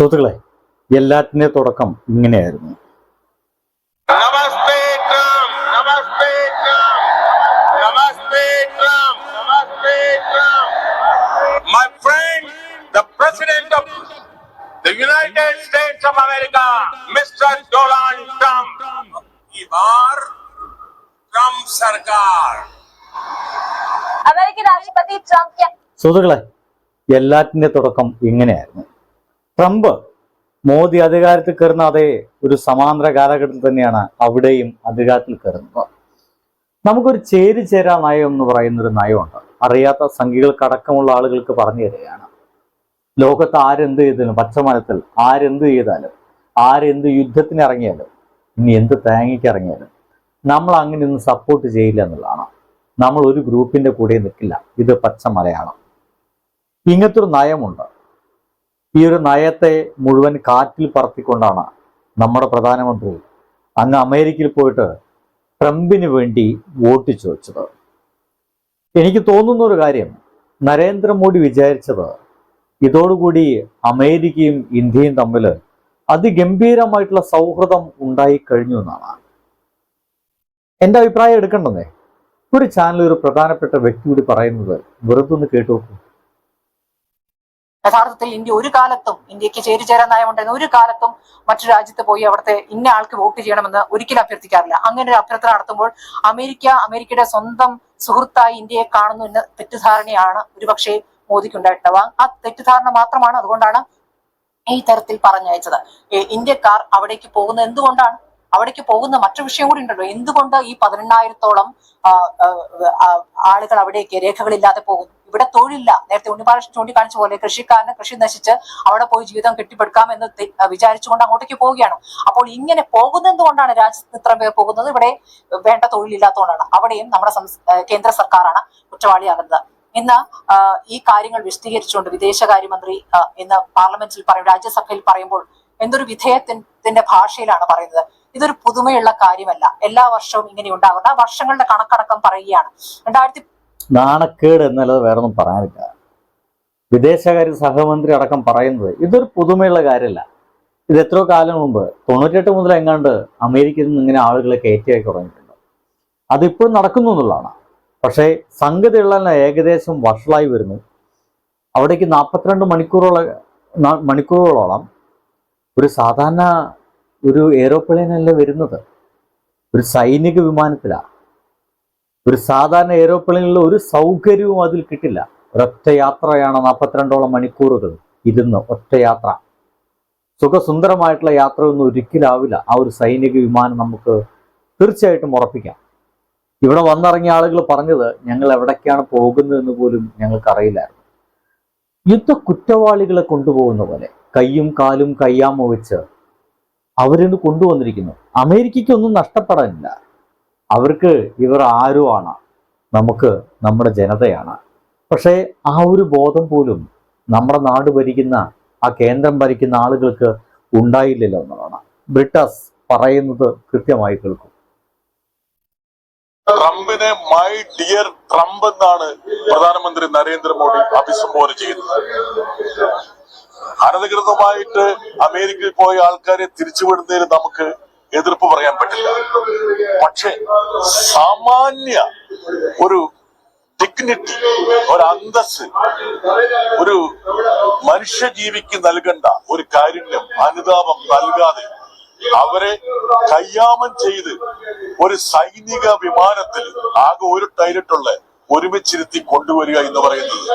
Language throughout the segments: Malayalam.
സുഹൃത്തുക്കളെ എല്ലാറ്റിന്റെ തുടക്കം ഇങ്ങനെയായിരുന്നു the United States of America, Mr. Donald Trump. ഈ ബാർ ട്രംപ് സർക്കാർ അമേരിക്കൻ രാഷ്ട്രപതി ട്രംപ് സുഹൃത്തുക്കളെ എല്ലാറ്റിന്റെ തുടക്കം ഇങ്ങനെയായിരുന്നു ട്രംപ് മോദി അധികാരത്തിൽ കയറുന്ന അതേ ഒരു സമാന്തര കാലഘട്ടത്തിൽ തന്നെയാണ് അവിടെയും അധികാരത്തിൽ കയറുന്നത്. നമുക്കൊരു ചേരി ചേരാ നയം എന്ന് പറയുന്ന ഒരു നയമുണ്ട്. അറിയാത്ത സംഖ്യകൾക്കടക്കമുള്ള ആളുകൾക്ക് പറഞ്ഞു തരികയാണ്. ലോകത്ത് ആരെന്ത് ചെയ്താലും പച്ചമരത്തിൽ ആരെന്ത് ചെയ്താലും ആരെന്ത് യുദ്ധത്തിന് ഇറങ്ങിയാലും ഇനി എന്ത് തേങ്ങയ്ക്ക് ഇറങ്ങിയാലും നമ്മൾ അങ്ങനെ ഒന്നും സപ്പോർട്ട് ചെയ്യില്ല എന്നുള്ളതാണ്. നമ്മൾ ഒരു ഗ്രൂപ്പിന്റെ കൂടെ നിൽക്കില്ല. ഇത് പച്ചമലയാണ് ഇങ്ങനത്തെ ഒരു നയമുണ്ട്. ഈ ഒരു നയത്തെ മുഴുവൻ കാറ്റിൽ പറത്തിക്കൊണ്ടാണ് നമ്മുടെ പ്രധാനമന്ത്രി അങ്ങ് അമേരിക്കയിൽ പോയിട്ട് ട്രംപിന് വേണ്ടി വോട്ട് ചോദിച്ചത്. എനിക്ക് തോന്നുന്ന ഒരു കാര്യം നരേന്ദ്രമോദി വിചാരിച്ചത് ഇതോടുകൂടി അമേരിക്കയും ഇന്ത്യയും തമ്മിൽ അതിഗംഭീരമായിട്ടുള്ള സൗഹൃദം ഉണ്ടായി കഴിഞ്ഞു എന്നാണ്. എന്റെ അഭിപ്രായം എടുക്കണ്ടെന്നേ ഒരു ചാനൽ ഒരു പ്രധാനപ്പെട്ട വ്യക്തി കൂടി പറയുന്നത് വെറുതെ ഒന്ന് കേട്ടു യഥാർത്ഥത്തിൽ ഇന്ത്യ ഒരു കാലത്തും ഇന്ത്യയ്ക്ക് ചേരിചേരാൻ നയമുണ്ടായിരുന്ന ഒരു കാലത്തും മറ്റു രാജ്യത്ത് പോയി അവിടുത്തെ ഇന്ന ആൾക്ക് വോട്ട് ചെയ്യണമെന്ന് ഒരിക്കലും അഭ്യർത്ഥിക്കാറില്ല. അങ്ങനെ ഒരു അഭ്യർത്ഥന നടത്തുമ്പോൾ അമേരിക്ക അമേരിക്കയുടെ സ്വന്തം സുഹൃത്തായി ഇന്ത്യയെ കാണുന്നു എന്ന തെറ്റിദ്ധാരണയാണ് ഒരുപക്ഷെ മോദിക്ക് ഉണ്ടായിട്ടുണ്ടാവുക ആ തെറ്റിദ്ധാരണ മാത്രമാണ് അതുകൊണ്ടാണ് ഈ തരത്തിൽ പറഞ്ഞയച്ചത്. ഇന്ത്യക്കാർ അവിടേക്ക് പോകുന്നത് എന്തുകൊണ്ടാണ്? അവിടേക്ക് പോകുന്ന മറ്റു വിഷയം കൂടി ഉണ്ടല്ലോ. എന്തുകൊണ്ട് ഈ പതിനെണ്ണായിരത്തോളം ആളുകൾ അവിടേക്ക് രേഖകളില്ലാതെ പോകുന്നു ഇവിടെ തൊഴിലില്ല. നേരത്തെ ഉണ്ണിബാലകൃഷ്ണൻ ചൂണ്ടിക്കാണിച്ച പോലെ കൃഷിക്കാരന് കൃഷി നശിച്ച് അവിടെ പോയി ജീവിതം കെട്ടിപ്പടുക്കാം എന്ന് വിചാരിച്ചുകൊണ്ട് അങ്ങോട്ടേക്ക് പോവുകയാണ്. അപ്പോൾ ഇങ്ങനെ പോകുന്നത് കൊണ്ടാണ് രാജ്യത്ത് ഇത്ര പേർ പോകുന്നത്. ഇവിടെ വേണ്ട തൊഴിലില്ലാത്തതുകൊണ്ടാണ്. അവിടെയും നമ്മുടെ കേന്ദ്ര സർക്കാരാണ് കുറ്റവാളിയാകുന്നത്. ഇന്ന് ഈ കാര്യങ്ങൾ വിശദീകരിച്ചുകൊണ്ട് വിദേശകാര്യമന്ത്രി ഇന്ന് പാർലമെന്റിൽ പറയും രാജ്യസഭയിൽ പറയുമ്പോൾ എന്തൊരു വിധേയത്തിന്റെ ഭാഷയിലാണ് പറയുന്നത്? ഇതൊരു പുതുമയുള്ള കാര്യമല്ല. എല്ലാ വർഷവും ഇങ്ങനെ ഉണ്ടാകുന്ന. വർഷങ്ങളുടെ കണക്കടക്കം പറയുകയാണ്. രണ്ടായിരത്തി നാണക്കേട് എന്നല്ലാതെ വേറെ ഒന്നും പറയാനില്ല. വിദേശകാര്യ സഹമന്ത്രി അടക്കം പറയുന്നത് ഇതൊരു പുതുമയുള്ള കാര്യമല്ല. ഇത് എത്രയോ കാലം മുമ്പ് തൊണ്ണൂറ്റെട്ട് മുതൽ എങ്ങാണ്ട് അമേരിക്കയിൽ നിന്ന് ഇങ്ങനെ ആളുകളെ കയറ്റിയാക്കി തുടങ്ങിയിട്ടുണ്ട്. അതിപ്പോഴും നടക്കുന്നു എന്നുള്ളതാണ്. പക്ഷേ സംഗതിയുള്ള ഏകദേശം വഷളായി വരുന്നു. അവിടേക്ക് നാൽപ്പത്തിരണ്ട് മണിക്കൂറോളം മണിക്കൂറുകളോളം ഒരു സാധാരണ ഒരു എയ്റോപ്ലെയിനല്ല വരുന്നത്? ഒരു സൈനിക വിമാനത്തിലാണ് ഒരു സാധാരണ എയ്റോപ്ലെയിനിൽ ഒരു സൗകര്യവും അതിൽ കിട്ടില്ല. ഒരൊറ്റ യാത്രയാണ് നാൽപ്പത്തിരണ്ടോളം മണിക്കൂറുകൾ ഇരുന്ന് ഒറ്റ യാത്ര. സുഖസുന്ദരമായിട്ടുള്ള യാത്രയൊന്നും ഒരിക്കലാവില്ല ആ ഒരു സൈനിക വിമാനം നമുക്ക് തീർച്ചയായിട്ടും ഉറപ്പിക്കാം. ഇവിടെ വന്നിറങ്ങിയ ആളുകൾ പറഞ്ഞത് ഞങ്ങൾ എവിടേക്കാണ് പോകുന്നതെന്ന് പോലും ഞങ്ങൾക്ക് അറിയില്ലായിരുന്നു യുദ്ധ കുറ്റവാളികളെ കൊണ്ടുപോകുന്ന പോലെ കയ്യും കാലും കയ്യാമോ വെച്ച് അവരിന്ന് കൊണ്ടുവന്നിരിക്കുന്നു. അമേരിക്കയ്ക്കൊന്നും നഷ്ടപ്പെടാനില്ല. അവർക്ക് ഇവർ ആരുമാണ്? നമുക്ക് നമ്മുടെ ജനതയാണ്. പക്ഷേ ആ ഒരു ബോധം പോലും നമ്മുടെ നാട് ഭരിക്കുന്ന ആ കേന്ദ്രം ഭരിക്കുന്ന ആളുകൾക്ക് ഉണ്ടായില്ലല്ലോ എന്നതാണ് ബ്രിട്ടസ് പറയുന്നത് കൃത്യമായി കേൾക്കും. ട്രംപിനെ മൈ ഡിയർ ട്രംപ് എന്നാണ് പ്രധാനമന്ത്രി നരേന്ദ്രമോദി അഭിസംബോധന ചെയ്യുന്നത്. അനധികൃതമായിട്ട് അമേരിക്കയിൽ പോയ ആൾക്കാരെ തിരിച്ചുവിടുന്നതിന് നമുക്ക് എതിർപ്പ് പറയാൻ പറ്റില്ല. പക്ഷേ സാമാന്യ ഒരു ഡിഗ്നിറ്റി ഒരു അന്തസ് ഒരു മനുഷ്യജീവിക്ക് നൽകേണ്ട ഒരു കാരുണ്യം അനുതാപം നൽകാതെ അവരെ കയ്യാമം ചെയ്ത് ഒരു സൈനിക വിമാനത്തിൽ ആകെ ഒരു ടൈലറ്റുള്ള ഒരുമിച്ചിരുത്തി കൊണ്ടുവരിക എന്ന് പറയുന്നത്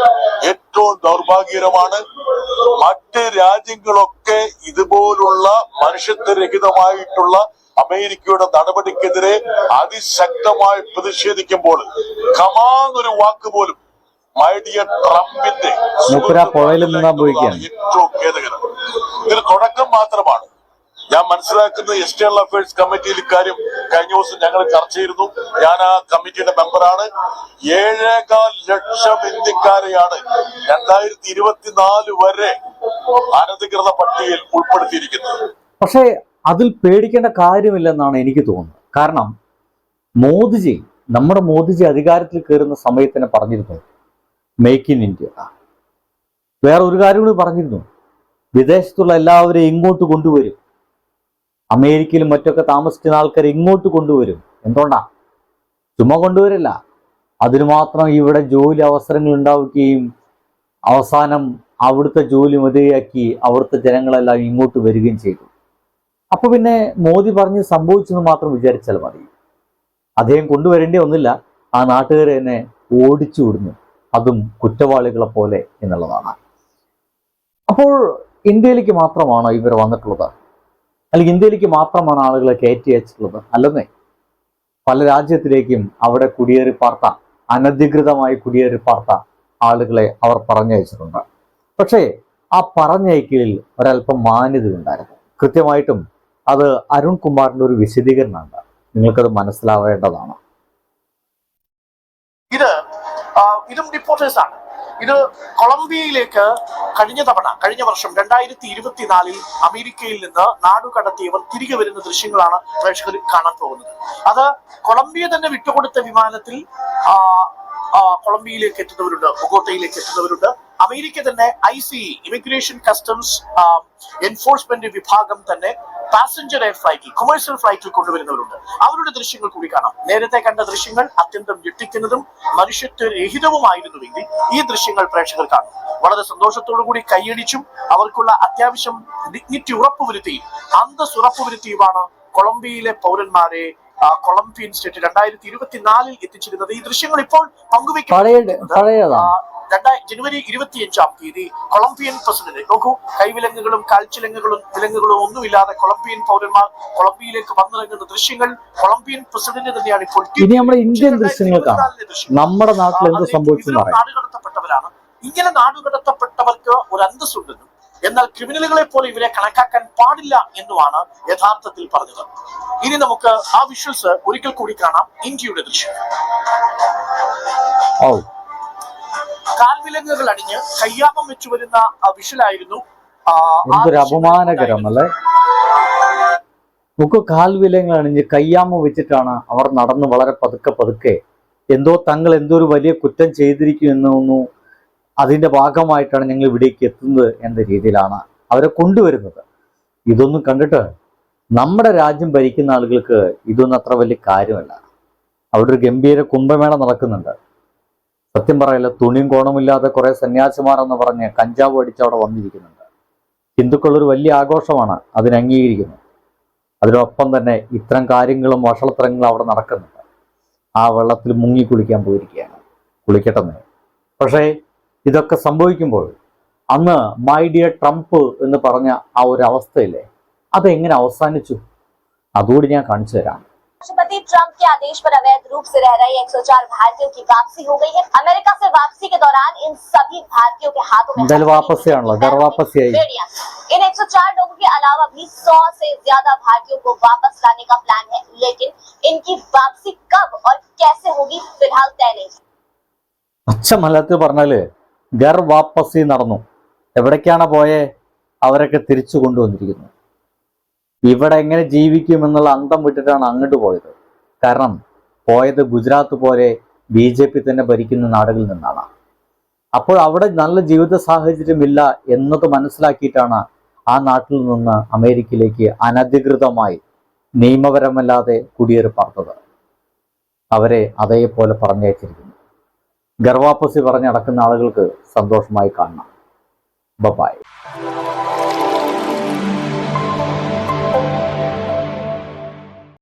ഏറ്റവും ദൗർഭാഗ്യകരമാണ്. മറ്റ് രാജ്യങ്ങളൊക്കെ ഇതുപോലുള്ള മനുഷ്യത്വരഹിതമായിട്ടുള്ള അമേരിക്കയുടെ നടപടിക്കെതിരെ അതിശക്തമായി പ്രതിഷേധിക്കുമ്പോൾ കമാന്നൊരു വാക്ക് പോലും മൈഡിയ ട്രംപിന്റെ ഏറ്റവും ഖേദകരം. ഇതിന് തുടക്കം മാത്രമാണ്. ഞാൻ മനസ്സിലാക്കുന്ന എക്സ്റ്റേണൽ അഫയേഴ്സ് കമ്മിറ്റിയിൽ ഇക്കാര്യം കഴിഞ്ഞ ദിവസം ഞങ്ങൾ ചർച്ച ചെയ്തിരുന്നു. ഞാൻ ആ കമ്മിറ്റിയുടെ മെമ്പറാണ്. ഏഴേകാൽ ലക്ഷം ഇന്ത്യക്കാരെയാണ് രണ്ടായിരത്തി ഇരുപത്തിനാല് വരെ അനധികൃത പട്ടികയിൽ ഉൾപ്പെടുത്തിയിരിക്കുന്നത്. പക്ഷേ അതിൽ പേടിക്കേണ്ട കാര്യമില്ലെന്നാണ് എനിക്ക് തോന്നുന്നത്. കാരണം മോദിജി നമ്മുടെ മോദിജി അധികാരത്തിൽ കയറുന്ന സമയത്ത് തന്നെ പറഞ്ഞിരുന്നു മേക്ക് ഇൻ ഇന്ത്യ വേറെ ഒരു കാര്യം കൂടി പറഞ്ഞിരുന്നു. വിദേശത്തുള്ള എല്ലാവരെയും ഇങ്ങോട്ട് കൊണ്ടുവരും. അമേരിക്കയിലും മറ്റൊക്കെ താമസിക്കുന്ന ആൾക്കാർ ഇങ്ങോട്ട് കൊണ്ടുവരും. എന്തുകൊണ്ടാ? ചുമ്മാ കൊണ്ടുവരില്ല. അതിനു മാത്രം ഇവിടെ ജോലി അവസരങ്ങൾ ഉണ്ടാവുകയും അവസാനം അവിടുത്തെ ജോലി മതിയാക്കി അവിടുത്തെ ജനങ്ങളെല്ലാം ഇങ്ങോട്ട് വരികയും ചെയ്തു. അപ്പൊ പിന്നെ മോദി പറഞ്ഞ് സംഭവിച്ചെന്ന് മാത്രം വിചാരിച്ചാൽ മതി. അദ്ദേഹം കൊണ്ടുവരേണ്ടി ഒന്നില്ല. ആ നാട്ടുകാരെ തന്നെ ഓടിച്ചു വിടുന്നു. അതും കുറ്റവാളികളെ പോലെ എന്നുള്ളതാണ്. അപ്പോൾ ഇന്ത്യയിലേക്ക് മാത്രമാണ് ഇവർ വന്നിട്ടുള്ളത്? അല്ലെങ്കിൽ ഇന്ത്യയിലേക്ക് മാത്രമാണ് ആളുകളെ കയറ്റി അയച്ചിട്ടുള്ളത് അല്ലെന്നേ? പല രാജ്യത്തിലേക്കും അവിടെ കുടിയേറി പാർത്ത അനധികൃതമായി കുടിയേറി പാർത്ത ആളുകളെ അവർ പറഞ്ഞയച്ചിട്ടുണ്ട്. പക്ഷേ ആ പറഞ്ഞയക്കലിൽ ഒരല്പം മാന്യത ഉണ്ടായിരുന്നു. കൃത്യമായിട്ടും അത് അരുൺ കുമാറിന്റെ ഒരു വിശദീകരണമുണ്ട് നിങ്ങൾക്കത് മനസ്സിലാവേണ്ടതാണ്. ഇത് ഇതും റിപ്പോർട്ടേഴ്സ് ആണ്. ഇത് കൊളംബിയയിലേക്ക് കഴിഞ്ഞ തവണ കഴിഞ്ഞ വർഷം രണ്ടായിരത്തി ഇരുപത്തിനാലിൽ അമേരിക്കയിൽ നിന്ന് നാടു കടത്തിയവർ തിരികെ വരുന്ന ദൃശ്യങ്ങളാണ് പ്രേക്ഷകർ കാണാൻ പോകുന്നത്. അത് കൊളംബിയ തന്നെ വിട്ടുകൊടുത്ത വിമാനത്തിൽ കൊളംബിയയിലേക്ക് എത്തുന്നവരുണ്ട് ബൊഗോട്ടയിലേക്ക് എത്തുന്നവരുണ്ട്. അമേരിക്ക തന്നെ I C immigration customs enforcement വിഭാഗം തന്നെ പാസഞ്ചർ എയർ ഫ്ലൈറ്റിൽ കൊമേഴ്സ്യൽ ഫ്ലൈറ്റിൽ കൊണ്ടുവരുന്നവരുണ്ട്. അവരുടെ ദൃശ്യങ്ങൾ കൂടി കാണാം. നേരത്തെ കണ്ട ദൃശ്യങ്ങൾ അത്യന്തം ഞെട്ടിക്കുന്നതും മനുഷ്യത്വ രഹിതവുമായിരുന്നുവെങ്കിൽ ഈ ദൃശ്യങ്ങൾ പ്രേക്ഷകർ കാണും. വളരെ സന്തോഷത്തോടു കൂടി കൈയടിച്ചും അവർക്കുള്ള അത്യാവശ്യം ഡിഗ്നിറ്റി ഉറപ്പുവരുത്തി അന്തസ് ഉറപ്പുവരുത്തിയുമാണ് കൊളംബിയയിലെ പൗരന്മാരെ കൊളംബിയൻ സ്റ്റേറ്റ് രണ്ടായിരത്തി ഇരുപത്തിനാലിൽ എത്തിച്ചിരുന്നത് ഈ ദൃശ്യങ്ങൾ ഇപ്പോൾ രണ്ടായി ജനുവരി ഇരുപത്തിയഞ്ചാം തീയതി കൊളംബിയൻ പ്രസിഡന്റ് നോക്കൂ കൈവിലങ്ങുകളും കാൽച്ചിലങ്ങുകളും വിലങ്ങുകളും ഒന്നുമില്ലാതെ കൊളംബിയൻ പൗരന്മാർ കൊളംബിയയിലേക്ക് വന്നിറങ്ങുന്ന ദൃശ്യങ്ങൾ കൊളംബിയൻ പ്രസിഡന്റ് തന്നെയാണ് ഇപ്പോൾ ഇനി നമ്മുടെ ഇന്ത്യൻ ദൃശ്യങ്ങൾ. നമ്മുടെ നാട്ടിൽ എന്ത് സംഭവിച്ചു നാടുകടത്തപ്പെട്ടവരാണ്. ഇങ്ങനെ നാടുകടത്തപ്പെട്ടവർക്ക് ഒരു അന്തസ്സുണ്ടെന്നും എന്നാൽ ക്രിമിനലുകളെ പോലെ ഇവരെ കണക്കാക്കാൻ പാടില്ല എന്നുമാണ് യഥാർത്ഥത്തിൽ പറഞ്ഞത്. ഇനി നമുക്ക് ആ വിഷ്വൽസ് ഒരിക്കൽ കൂടി കാണാം ഇന്ത്യയുടെ ദൃശ്യം. കാൽവിലങ്ങുകൾ അണിഞ്ഞ് കയ്യാമം വെച്ചു വരുന്ന ആ വിഷലായിരുന്നു അപമാനകരമല്ലേ മുക്ക് കാൽവിലങ്ങൾ അണിഞ്ഞ് കയ്യാമ വെച്ചിട്ടാണ് അവർ നടന്ന് വളരെ പതുക്കെ പതുക്കെ. എന്തോ തങ്ങൾ എന്തോ ഒരു വലിയ കുറ്റം ചെയ്തിരിക്കും അതിന്റെ ഭാഗമായിട്ടാണ് ഞങ്ങൾ ഇവിടേക്ക് എത്തുന്നത് എന്ന രീതിയിലാണ് അവരെ കൊണ്ടുവരുന്നത്. ഇതൊന്നും കണ്ടിട്ട് നമ്മുടെ രാജ്യം ഭരിക്കുന്ന ആളുകൾക്ക് ഇതൊന്നും അത്ര വലിയ കാര്യമല്ല. അവിടെ ഒരു ഗംഭീര കുംഭമേള നടക്കുന്നുണ്ട്. സത്യം പറയല്ല തുണിയും കോണമില്ലാതെ കുറെ സന്യാസിമാരെന്ന് പറഞ്ഞ് കഞ്ചാവ് അടിച്ച് അവിടെ വന്നിരിക്കുന്നുണ്ട്. ഹിന്ദുക്കളൊരു വലിയ ആഘോഷമാണ് അതിനെ അതിനൊപ്പം തന്നെ ഇത്തരം കാര്യങ്ങളും വഷളത്തരങ്ങളും അവിടെ നടക്കുന്നുണ്ട്. ആ വെള്ളത്തിൽ മുങ്ങി കുളിക്കാൻ പോയിരിക്കുകയാണ്. കുളിക്കട്ടെന്ന് പക്ഷേ ഇതൊക്കെ സംഭവിക്കുമ്പോൾ അന്ന് മൈ ഡിയർ ട്രംപ് എന്ന് പറഞ്ഞ ആ ഒരു അവസ്ഥയില്ലേ അതെങ്ങനെ അവസാനിച്ചു അതുകൂടി ഞാൻ കാണിച്ചു തരാം राष्ट्रपति ट्रंप के आदेश पर अवैध रूप से रह रहे 104 भारतीयों की वापसी हो गई है अमेरिका से वापसी के दौरान इन सभी भारतीयों के हाथों में എന്തായാലും വാപ്പസിയാണല്ലോ घर വാപ്പസിയായി बेड़ियां। इन 104 लोगों के अलावा भी 100 से ज्यादा भारतीयों को वापस लाने का प्लान है लेकिन इनकी वापसी कब और कैसे होगी फिलहाल तय नहीं അച്ഛ മലയാളത്തിൽ പറഞ്ഞാല് ഗർ വാപ്പസി നടന്നു. എവിടേക്കാണ് പോയേ? അവരൊക്കെ തിരിച്ചു കൊണ്ടുവന്നിരിക്കുന്നു. ഇവിടെ എങ്ങനെ ജീവിക്കും എന്നുള്ള അന്തം വിട്ടിട്ടാണ് അങ്ങോട്ട് പോയത്. കാരണം പോയത് ഗുജറാത്ത് പോലെ ബി ജെ പി തന്നെ ഭരിക്കുന്ന നാടുകളിൽ നിന്നാണ്. അപ്പോൾ അവിടെ നല്ല ജീവിത സാഹചര്യമില്ല എന്നത് മനസ്സിലാക്കിയിട്ടാണ് ആ നാട്ടിൽ നിന്ന് അമേരിക്കയിലേക്ക് അനധികൃതമായി നിയമപരമല്ലാതെ കുടിയേറി പാർത്തത്. അവരെ അതേപോലെ പറഞ്ഞയച്ചിരിക്കുന്നു. ഗർവാപ്പസി പറഞ്ഞ് നടക്കുന്ന ആളുകൾക്ക് സന്തോഷമായി കാണണം ബബായ്